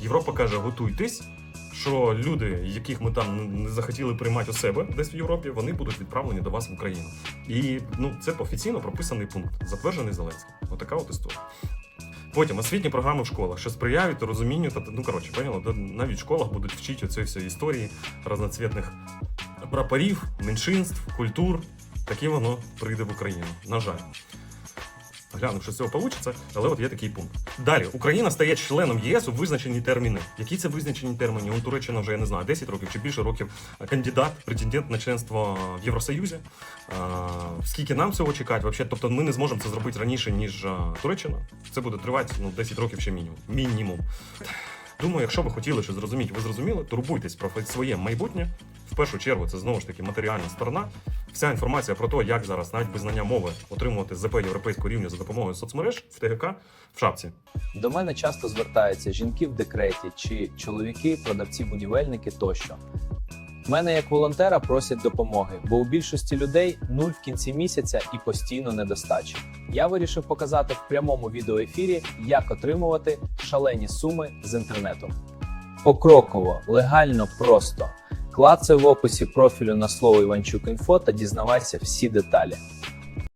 Європа каже: готуйтесь, що люди, яких ми там не захотіли приймати у себе десь в Європі, вони будуть відправлені до вас в Україну. І ну це офіційно прописаний пункт, затверджений Зеленським. Отака от історія. Потім освітні програми в школах, що сприяють розумінню, та ну коротше, поняла, да, навіть в школах будуть вчити оцієї всієї історії разноцвітних прапорів, меншинств, культур. Таке воно прийде в Україну. На жаль. Глянув, що з цього вийде, але от є такий пункт. Далі Україна стає членом ЄС у визначені терміни. Які це визначені терміни? У Туреччина вже я не знаю, 10 років чи більше років кандидат, претендент на членство в Євросоюзі. Скільки нам цього чекати? Вообще, тобто ми не зможемо це зробити раніше, ніж Туреччина. Це буде тривати ну, 10 років ще мінімум. Мінімум. Думаю, якщо ви хотіли щось зрозуміти, ви зрозуміли, турбуйтесь про своє майбутнє. В першу чергу це знову ж таки матеріальна сторона. Вся інформація про те, як зараз навіть без знання мови отримувати ЗП європейського рівня за допомогою соцмереж в ТГК в шапці. До мене часто звертаються жінки в декреті чи чоловіки, продавці, будівельники тощо. Мене як волонтера просять допомоги, бо у більшості людей нуль в кінці місяця і постійно недостача. Я вирішив показати в прямому відеоефірі, як отримувати шалені суми з інтернету. Покроково, легально, просто. Клацай в описі профілю на слово Іванчук Інфо та дізнавайся всі деталі.